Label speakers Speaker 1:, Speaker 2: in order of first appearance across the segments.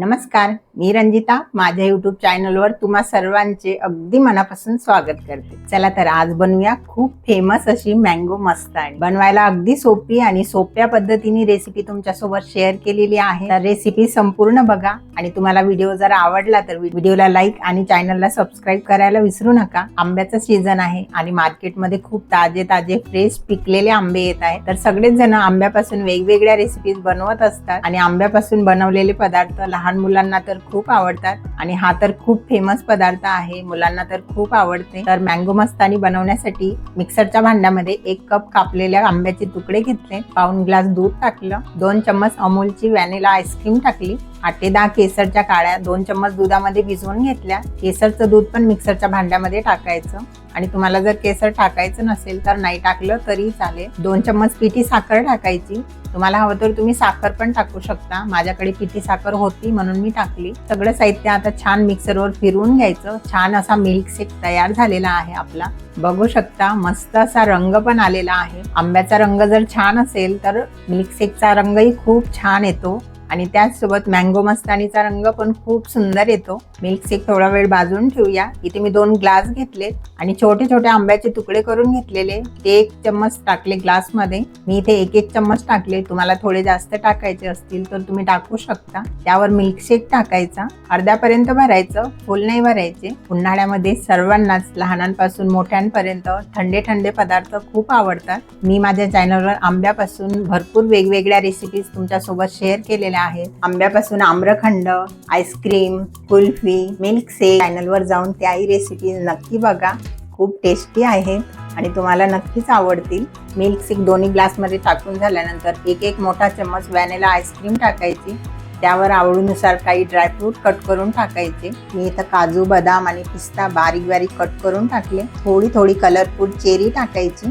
Speaker 1: नमस्कार मी रंजिता. माझ्या युट्यूब चॅनलवर तुम्हा सर्वांचे अगदी मनापासून स्वागत करते. चला तर आज बनवूया खूप फेमस अशी मँगो मस्तानी. बनवायला अगदी सोपी आणि सोप्या पद्धतीने रेसिपी तुमच्यासोबत शेअर केलेली आहे. तर रेसिपी संपूर्ण बघा आणि तुम्हाला व्हिडिओ जर आवडला तर व्हिडिओला लाईक आणि चॅनलला सबस्क्राईब करायला विसरू नका. आंब्याचा सीझन आहे आणि मार्केटमध्ये खूप ताजे ताजे फ्रेश पिकलेले आंबे येत आहेत. तर सगळेच जण आंब्यापासून वेगवेगळ्या रेसिपीज बनवत असतात आणि आंब्यापासून बनवलेले पदार्थ लहान मुलांना तर खूप आवडतात. आणि हा तर खूप फेमस पदार्थ आहे. मुलांना तर खूप आवडते. तर मँगो मस्तानी बनवण्यासाठी मिक्सरच्या भांड्यामध्ये एक कप कापलेल्या आंब्याचे तुकडे घेतले. पाऊन ग्लास दूध टाकलं. दोन चम्मच अमूलची व्हॅनिला आईस्क्रीम टाकली. आठ ते दहा केसरच्या काळ्या दोन चम्मच दुधामध्ये भिजवून घेतल्या. केसरचं दूध पण मिक्सरच्या भांड्यामध्ये टाकायचं. आणि तुम्हाला जर केसर टाकायचं नसेल तर नाही टाकलं तरी चालेल. दोन चम्मच पिठी साखर टाकायची. तुम्हाला हवं तर तुम्ही साखर पण टाकू शकता. माझ्याकडे पिठी साखर होती म्हणून मी टाकली. सगळं साहित्य आता छान मिक्सरवर फिरवून घ्यायचं. छान असा मिल्क शेक तयार झालेला आहे आपला. बघू शकता मस्त असा रंग पण आलेला आहे. आंब्याचा रंग जर छान असेल तर मिल्क शेकचा रंगही खूप छान येतो. आणि त्याचसोबत मँगो मस्तानीचा रंग पण खूप सुंदर येतो. मिल्क शेक थोडा वेळ बाजून ठेवूया. इथे मी दोन ग्लास घेतलेत. आणि छोटे छोटे आंब्याचे तुकडे करून घेतलेले. ते एक चम्मच टाकले ग्लासमध्ये मी इथे एक एक चम्मच टाकले. तुम्हाला थोडे जास्त टाकायचे असतील तर तुम्ही टाकू शकता. त्यावर मिल्क शेक टाकायचा. अर्ध्यापर्यंत भरायचं. फुल नाही भरायचे. उन्हाळ्यामध्ये सर्वांनाच लहानांपासून मोठ्यांपर्यंत थंडे थंडे पदार्थ खूप आवडतात. मी माझ्या चॅनलवर आंब्यापासून भरपूर वेगवेगळ्या रेसिपीज तुमच्यासोबत शेअर केलेल्या आहेत. आंब्यापासून आम्रखंड आईस्क्रीम कुल्फी मिल्क शेक चॅनलवर जाऊन त्याही रेसिपी नक्की बघा. खूप टेस्टी आहेत आणि तुम्हाला नक्कीच आवडतील. मिल्क शेक दोन्ही ग्लासमध्ये टाकून झाल्यानंतर एक एक मोठा चम्मच व्हॅनिला आईस्क्रीम टाकायची. त्यावर आवडीनुसार काही ड्रायफ्रूट कट करून टाकायचे. मी इथं काजू बदाम आणि पिस्ता बारीक बारीक कट करून टाकले. थोडी थोडी कलरफुल चेरी टाकायची.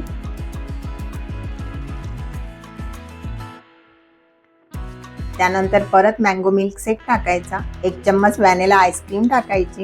Speaker 1: त्यानंतर परत मँगो मिल्क शेक टाकायचा. एक चम्मच व्हॅनिला आईस्क्रीम टाकायची.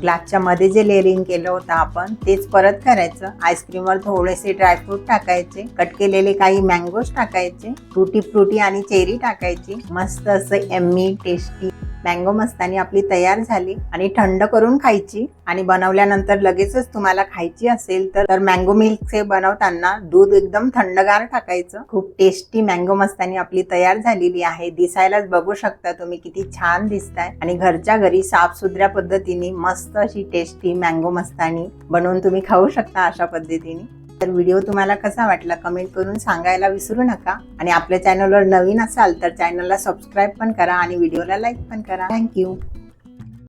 Speaker 1: ग्लासच्या मध्ये जे लेअरिंग केलं होतं आपण तेच परत करायचं. आईस्क्रीमवर थोडेसे ड्रायफ्रूट टाकायचे. कट केलेले काही मँगोज टाकायचे. फ्रुटी फ्रुटी आणि चेरी टाकायची. मस्त असं एम्मी टेस्टी मँगो मस्तानी आपली तयार झाली आणि थंड करून खायची आणि बनवल्यानंतर लगेचच तुम्हाला खायची असेल तर तर मँगो मिल्क शेक बनवताना दूध एकदम थंडगार टाकायचं. खूप टेस्टी मँगो मस्तानी आपली तयार झालेली आहे. दिसायलाच बघू शकता तुम्ही किती छान दिसताय. आणि घरच्या घरी साफसुथऱ्या पद्धतीने मस्त अशी टेस्टी मँगो मस्तानी बनवून तुम्ही खाऊ शकता अशा पद्धतीने. तर व्हिडिओ तुम्हाला कसा वाटला कमेंट करून सांगायला विसरू नका. आणि आपल्या चॅनलवर नवीन असाल तर चॅनलला सबस्क्राईब पण करा आणि व्हिडिओला लाईक पण करा. थँक्यू